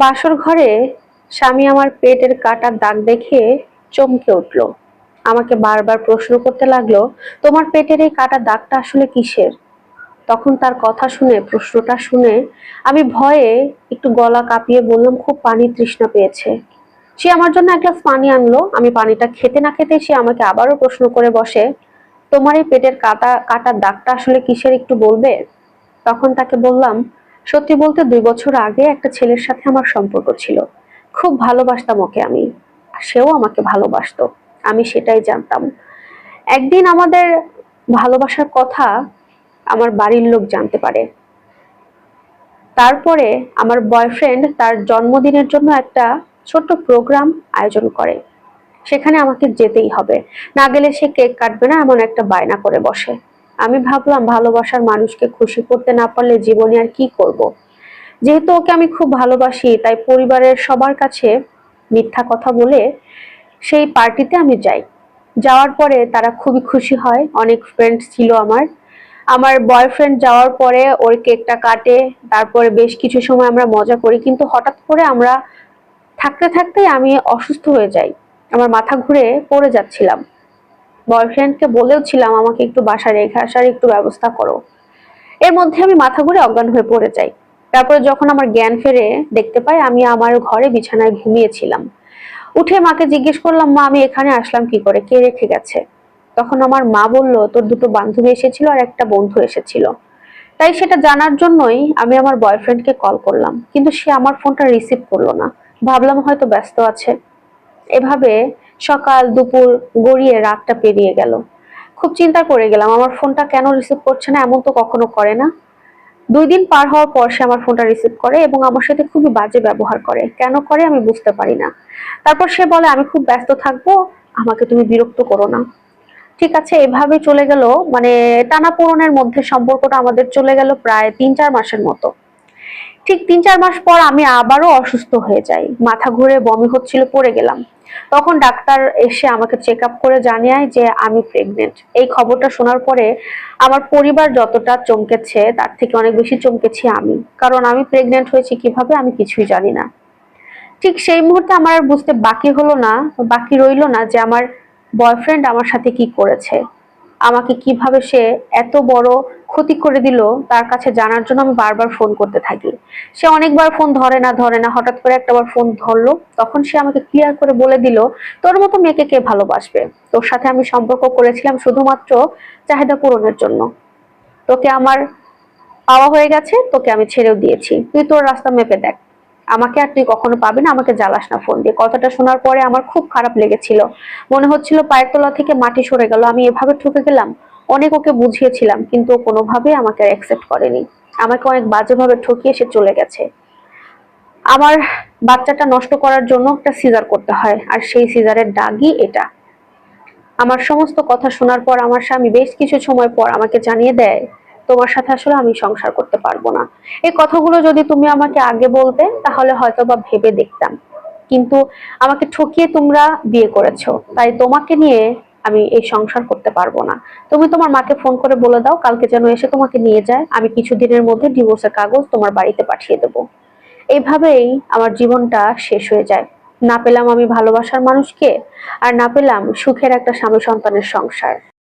বাসর ঘরে স্বামী আমার পেটের কাটার দাগ দেখে চমকে উঠল। আমাকে বারবার প্রশ্ন করতে লাগল, তোমার পেটের এই কাটা দাগটা আসলে কিসের? তখন তার কথা শুনে, প্রশ্নটা শুনে আমি ভয়ে একটু গলা কাঁপিয়ে বললাম, খুব পানি তৃষ্ণা পেয়েছে। সে আমার জন্য এক গ্লাস পানি আনলো। আমি পানিটা খেতে না খেতে সে আমাকে আবারও প্রশ্ন করে বসে, তোমার এই পেটের কাটা কাটার দাগটা আসলে কিসের একটু বলবে? তখন তাকে বললাম সত্যি বলতে দুই বছর আগে একটা ছেলের সাথে আমার সম্পর্ক ছিল। খুব ভালোবাসতাম ওকে আমি সেও আমাকে ভালোবাসতো। আমি সেটাই জানতাম। একদিন আমাদের ভালোবাসার কথা আমার বাড়ির লোক জানতে পারে। তারপরে আমার বয়ফ্রেন্ড তার জন্মদিনের জন্য একটা ছোট্ট প্রোগ্রাম আয়োজন করে। সেখানে আমাকে যেতেই হবে। না গেলে সে কেক কাটবে না, এমন একটা বায়না করে বসে। আমি ভাবলাম ভালোবাসার মানুষকে খুশি করতে না পারলে জীবনে আর কি করব। যেহেতু ওকে আমি খুব ভালোবাসি, তাই পরিবারের সবার কাছে মিথ্যা কথা বলে সেই পার্টিতে আমি যাই। যাওয়ার পরে তারা খুবই খুশি হয়, অনেক ফ্রেন্ড ছিল আমার। আমার বয়ফ্রেন্ড যাওয়ার পরে ওর কেকটা কাটে, তারপরে বেশ কিছু সময় আমরা মজা করি, কিন্তু হঠাৎ করে আমরা থাকতে থাকতে আমি অসুস্থ হয়ে যাই। আমার মাথা ঘুরে পড়ে যাচ্ছিলাম। বয়ফ্রেন্ডকে বলেও ছিলাম, আমাকে একটু বাসায় রেখে আসার একটু ব্যবস্থা করো। এর মধ্যে আমি মাথা ঘুরে অজ্ঞান হয়ে পড়ে যাই। তারপরে যখন আমার জ্ঞান ফেরে দেখতে পাই, আমি আমার ঘরে বিছানায় ঘুমিয়েছিলাম। উঠে মাকে জিজ্ঞেস করলাম, মা, আমি এখানে আসলাম কি করে? কে রেখে গেছে? তখন আমার মা বলল, তোর দুটো বান্ধবী এসেছিল আর একটা বন্ধু এসেছিল। তাই সেটা জানার জন্যই আমি আমার বয়ফ্রেন্ডকে কল করলাম। কিন্তু সে আমার ফোনটা রিসিভ করল না। ভাবলাম হয়তো ব্যস্ত আছে। এভাবে সকাল, দুপুর গড়িয়ে রাতটা পেরিয়ে গেল। খুব চিন্তা করে গেলাম, আমার ফোনটা কেন রিসিভ করছে না, এমন তো কখনো করে না। দুই দিন পার হওয়ার পর সে আমার ফোনটা রিসিভ করে এবং আমার সাথে খুবই বাজে ব্যবহার করে। কেন করে আমি বুঝতে পারি না। তারপর সে বলে, আমি খুব ব্যস্ত থাকব, আমাকে তুমি বিরক্ত করো না। ঠিক আছে, এভাবে চলে গেল মানে টানাপোড়নের মধ্যে সম্পর্কটা আমাদের চলে গেল প্রায় তিন চার মাসের মতো। ঠিক তিন চার মাস পর আমি আবারও অসুস্থ হয়ে যাই। মাথা ঘুরে বমি হচ্ছিল, পড়ে গেলাম। তখন ডাক্তার এসে আমাকে চেক আপ করে জানিয়ায় যে আমি প্রেগনেন্ট এই খবরটা শোনার পরে আমার পরিবার যতটা চমকেছে, তার থেকে অনেক বেশি চমকেছি আমি। কারণ আমি প্রেগনেন্ট হয়েছি কীভাবে আমি কিছুই জানি না। ঠিক সেই মুহূর্তে আমার বুঝতে বাকি হলো না, বাকি রইল না যে আমার বয়ফ্রেন্ড আমার সাথে কি করেছে। আমাকে কীভাবে সে এত বড় ক্ষতি করে দিল, তার কাছে জানার জন্য আমি বারবার ফোন করতে থাকি। সে অনেকবার ফোন ধরে না ধরে না, হঠাৎ করে একটাবার ফোন ধরলো, তখন সে আমাকে ক্লিয়ার করে বলে দিল, তোর মতো মেয়েকে কে ভালোবাসবে? তোর সাথে আমি সম্পর্ক করেছিলাম শুধুমাত্র চাহিদা পূরণের জন্য। তোকে আমার পাওয়া হয়ে গেছে, তোকে আমি ছেড়েও দিয়েছি। তুই তোর রাস্তা মেপে দেখ। আমাকে আর তুই কখনো পাবি না, আমাকে জ্বালাস না ফোন দিয়ে। কথাটা শোনার পরে আমার খুব খারাপ লেগেছিল। মনে হচ্ছিল পায়ের তলা থেকে মাটি সরে গেল। আমি এভাবে ঠকে গেলাম, অনেক ওকে বুঝিয়েছিলাম, কিন্তু ও কোনোভাবে আমাকে অ্যাকসেপ্ট করেনি। আমাকে অনেক বাজেভাবে ঠকিয়ে সে চলে গেছে। আমার বাচ্চাটা নষ্ট করার জন্য একটা সিজার করতে হয়, আর সেই সিজারের দাগই এটা। আমার সমস্ত কথা শোনার পর আমার স্বামী বেশ কিছু সময় পর আমাকে জানিয়ে দেয় তোমার সাথে আসলে আমি সংসার করতে পারব না। এই কথাগুলো যদি তুমি আমাকে আগে বলতে, তাহলে হয়তো বা ভেবে দেখতাম। কিন্তু আমাকে ঠকিয়ে তোমরা বিয়ে করেছ। তাই তোমাকে নিয়ে আমি এই সংসার করতে পারব না। তুমি তোমার মাকে ফোন করে বলে দাও, কালকে যেন এসে তোমাকে নিয়ে যায়। আমি কিছু দিনের মধ্যে ডিভোর্সের কাগজ তোমার বাড়িতে পাঠিয়ে দেবো। এইভাবেই আমার জীবনটা শেষ হয়ে যায়। না পেলাম আমি ভালোবাসার মানুষকে, আর না পেলাম সুখের একটা স্বামী সন্তানের সংসার।